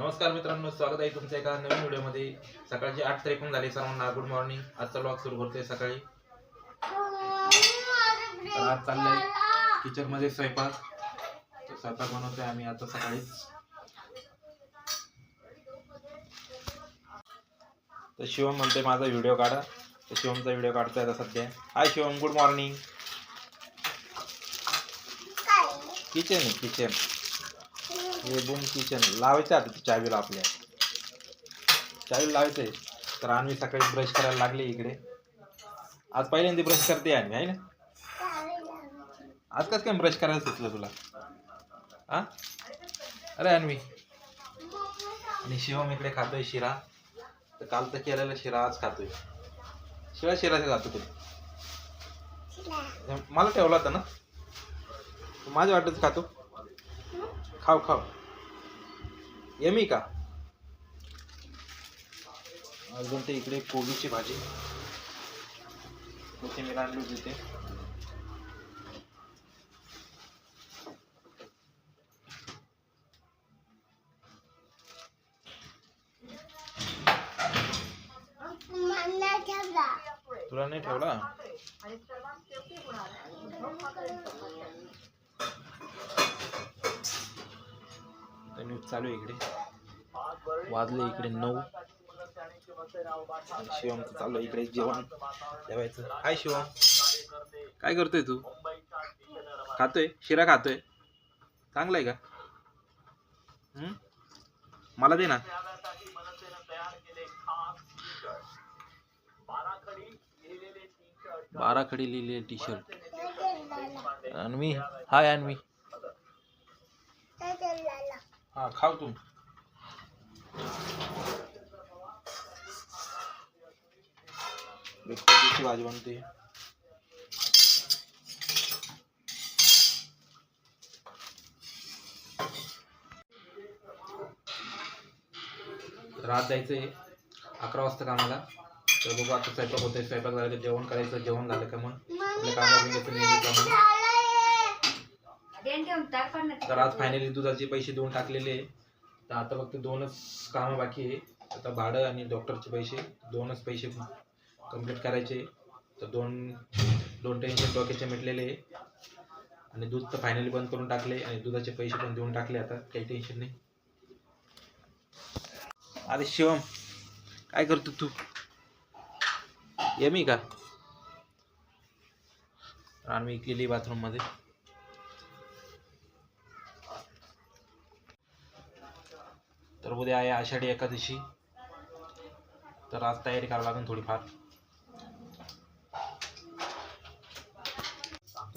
नमस्कार मित्रांनो स्वागत आहे तुमचं एका नवीन व्हिडिओमध्ये. सकाळची आठ तारीख पण झाली सर्वांना. गुड मॉर्निंग आजचा ब्लॉग सुरू करतोय सकाळी. तर आज चाललंय किचनमध्ये स्वयंपाक स्वयंपाक बनवतोय आम्ही आता सकाळीच. तर शिवम म्हणतोय माझा व्हिडिओ काढा. तर शिवमचा व्हिडिओ काढतोय आता सध्या. Hi Shivam. Good morning kitchen आहे किचन हे बूम किचन लावायचं आता ती चावीला आपल्या. चावीला लावायचं. आहे तर आणवी सकाळी ब्रश करायला लागले इकडे. आज पहिल्यांदा ब्रश करते आणवी आहे ना? आज कसं काय ब्रश करायला सुचलं तुला? हा अरे अन्वी आणि शिवम इकडे खातोय शिरा. तर काल तर केलेला शिरा आज खातोय. शिळा शिरा खातो तू मला ठेवला होता ना? माझ्या वाटत खातो. खाव खाव यमी का। अजून ते इकडे कोबीची भाजी। कोथिंबीर आणली होती ते तुला नाही ठेवला? चालू आहे इकडे. वाजले इकडे नऊ. शिवम चालू आहे इकडे जेवण. जेवायचं. हाय शिवम. काय करतोय तू? खातोय? शिरा खातोय? चांगला आहे का? हम्म? मला दे ना. बारा खडी लिहिलेले T shirt Anvi. Hi Anvi. हा खाव तू भाजी बनते रात जायचंय. अकरा वाजता कामाला तर बघू आता स्वयंपाक होतोय. स्वयंपाक झाला जेवण करायचं. जेवण झालं का मग? आपल्या कामावर तर आज फायनली दुधाचे पैसे देऊन टाकलेले आहे. तर आता फक्त दोनच कामं बाकी आहे. आता भाडं आणि डॉक्टरचे पैसे दोनच पैसे कंप्लीट करायचे तर दोन दोन टेन्शन डोक्याचे मिटलेले आहे. आणि दूध तर फायनली बंद करून टाकले आणि दुधाचे पैसे पण देऊन टाकले आता. काही टेन्शन नाही. अरे शिवम काय करतो तू? यमी का? आम्ही गेली बाथरूम तर उद्या आहे आषाढी एकादशी. तर आज तयारी करावी लागेल थोडीफार.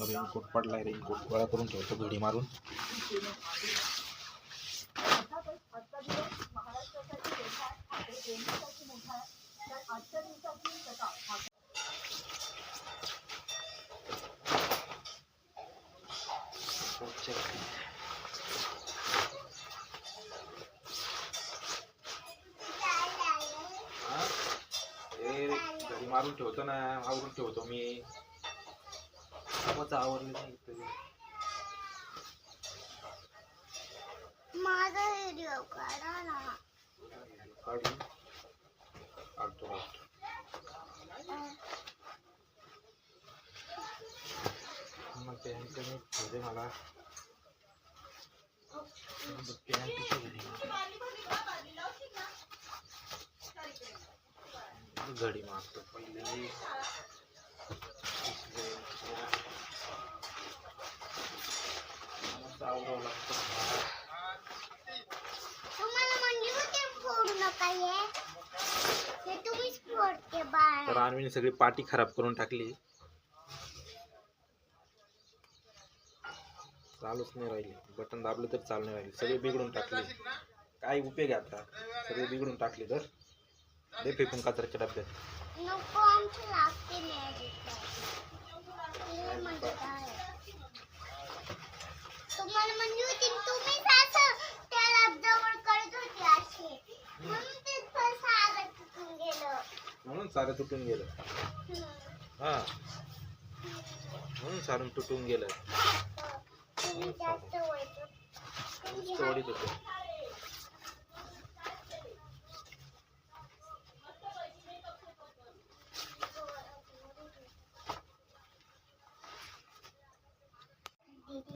रेनकोट पडलाय रेनकोट गोळा करून ठेवतो घडी मारून हा? हे घडी मारून ठेवतो ना आवरून ठेवतो मी. आवरले नाही तरी. माझा व्हिडिओ काढा ना. काढू काढतो काढतो. मग पॅन्ट मी ठेवले मला. पॅन्टच्या घडी मारतो. पहिले लागतं हे हे तर आणवीने सगळी पाटी खराब करून टाकली. चालूच नाही राहिली. बटन दाबलं तर चालू नाही राहिली. सगळे बिघडून टाकले. काय उपयोग आहे आता? सगळे बिघडून टाकले तर? दे फेकून अशी. म्हणून ते सारं तुटून गेलं. म्हणून सारं तुटून गेलं. हम्म. हा. म्हणून सारून तुटून गेलं. होतं.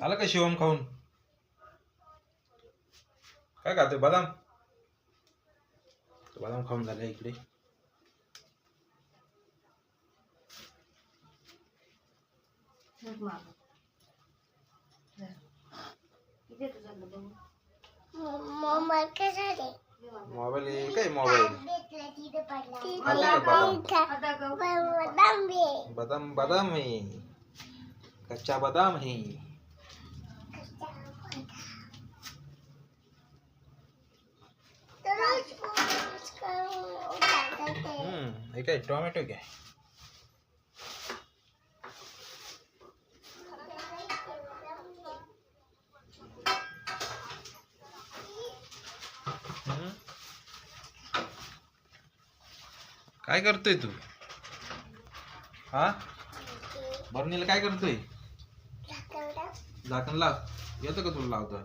आलं का शिवम खाऊन? काय खातोय? बदाम? तो बदाम खाऊन झाला इकडे. मोबाईल काय मोबाईल? बदाम. बदाम बी आहे. बदाम बदाम है कच्चा बदाम है तर रोज रोज करून टाकत आहे. हम्म हे काय टोमॅटो काय हम्म. काय करतोय तू? हा? बर्नीला काय करतोय. झाकण लाव. येतं का तुला लावता?